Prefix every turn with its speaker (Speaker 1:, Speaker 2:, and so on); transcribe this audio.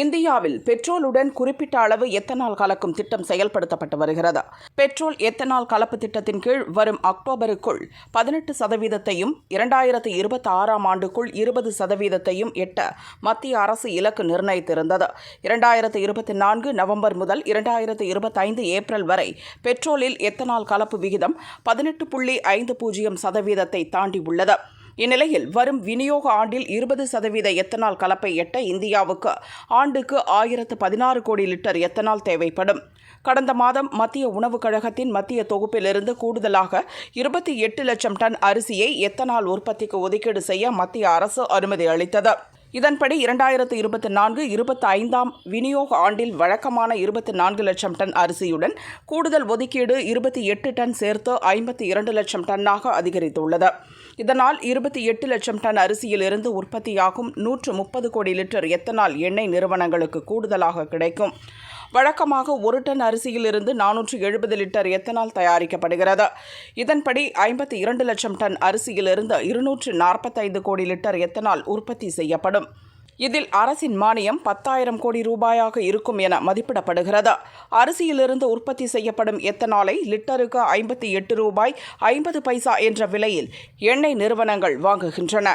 Speaker 1: இந்தியாவில் பெட்ரோலுடன் குறிப்பிட்ட அளவு எத்தனால் கலக்கும் திட்டம் செயல்படுத்தப்பட்டு வருகிறது. பெட்ரோல் எத்தனால் கலப்பு திட்டத்தின் கீழ் வரும் அக்டோபருக்குள் பதினெட்டு சதவீதத்தையும் இரண்டாயிரத்து இருபத்தி ஆறாம் ஆண்டுக்குள் இருபது சதவீதத்தையும் எட்ட மத்திய அரசு இலக்கு நிர்ணயித்திருந்தது. இரண்டாயிரத்து இருபத்தி நான்கு நவம்பர் முதல் இரண்டாயிரத்து இருபத்தைந்து ஏப்ரல் வரை பெட்ரோலில் எத்தனால் கலப்பு விகிதம் பதினெட்டு புள்ளி ஐந்து பூஜ்ஜியம் சதவீதத்தை தாண்டி உள்ளது இந்நிலையில் வரும் விநியோக ஆண்டில் இருபது சதவீத எத்தனால் கலப்பை எட்ட இந்தியாவுக்கு ஆண்டுக்கு ஆயிரத்து பதினாறு கோடி லிட்டர் எத்தனால் தேவைப்படும். கடந்த மாதம் மத்திய உணவுக் கழகத்தின் மத்திய தொகுப்பிலிருந்து கூடுதலாக இருபத்தி எட்டு லட்சம் டன் அரிசியை எத்தனால் உற்பத்திக்கு ஒதுக்கீடு செய்ய மத்திய அரசு அனுமதி அளித்தது. இதன்படி இரண்டாயிரத்து இருபத்தி நான்கு இருபத்தி ஐந்தாம் விநியோக ஆண்டில் வழக்கமான இருபத்தி நான்கு லட்சம் டன் அரிசியுடன் கூடுதல் ஒதுக்கீடு இருபத்தி எட்டு டன் சேர்த்து ஐம்பத்தி இரண்டு லட்சம் டன்னாக அதிகரித்துள்ளது. இதனால் இருபத்தி எட்டு லட்சம் டன் அரிசியிலிருந்து உற்பத்தியாகும் நூற்று முப்பது கோடி லிட்டர் எத்தனால் எண்ணெய் நிறுவனங்களுக்கு கூடுதலாக கிடைக்கும். வழக்கமாக ஒரு டன் அரிசியிலிருந்து நானூற்று எழுபது லிட்டர் எத்தனால் தயாரிக்கப்படுகிறது. இதன்படி ஐம்பத்தி இரண்டு லட்சம் டன் அரிசியிலிருந்து இருநூற்று நாற்பத்தைந்து கோடி லிட்டர் எத்தனால் உற்பத்தி செய்யப்படும். இதில் அரசின் மானியம் பத்தாயிரம் கோடி ரூபாயாக இருக்கும் என மதிப்பிடப்படுகிறது. அரிசியிலிருந்து உற்பத்தி செய்யப்படும் எத்தனாலை லிட்டருக்கு ஐம்பத்தி எட்டு ரூபாய் ஐம்பது பைசா என்ற விலையில் எண்ணெய் நிறுவனங்கள் வாங்குகின்றன.